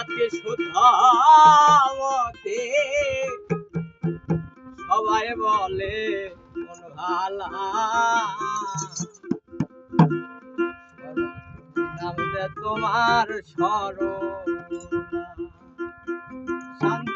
অতি সুধামতে সবাই বলে মন ভালা। তোমার স্মরণ। শান্ত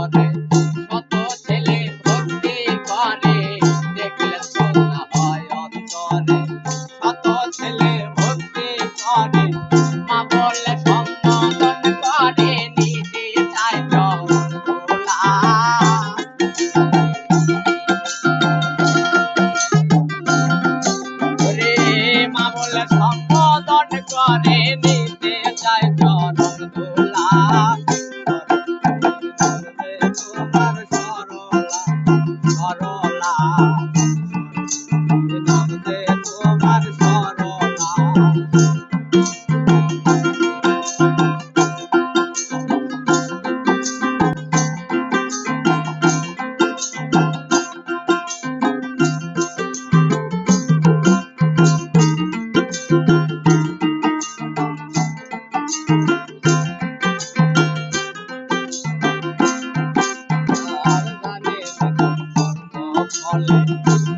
অন্তরে কত ছেলে ভক্তি করে দেখলে সোনা হয় অন্তরে। কত ছেলে ভক্তি করে মা বলে সম্বোধন করে, নিতে চায় চরণ রে মা বলে সম্বোধন করে, নিতে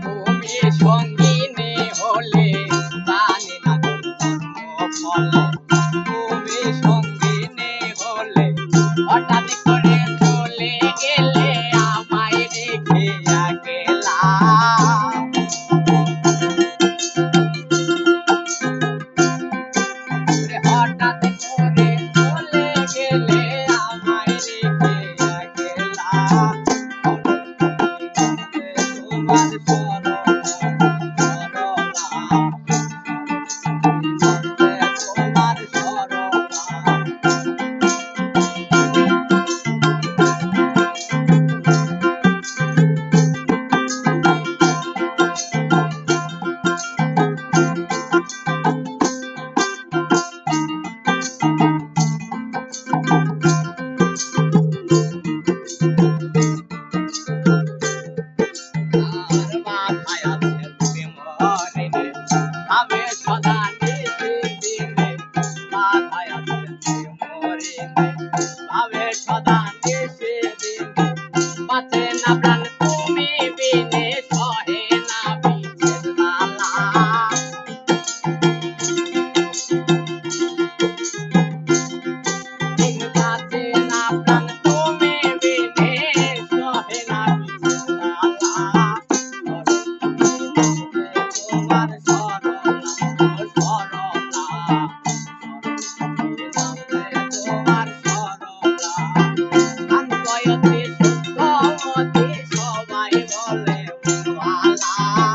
তুমি সঙ্গিনী হলে জানি না তুমি সঙ্গিনী হলে হঠাৎ I'm not gonna me be ne la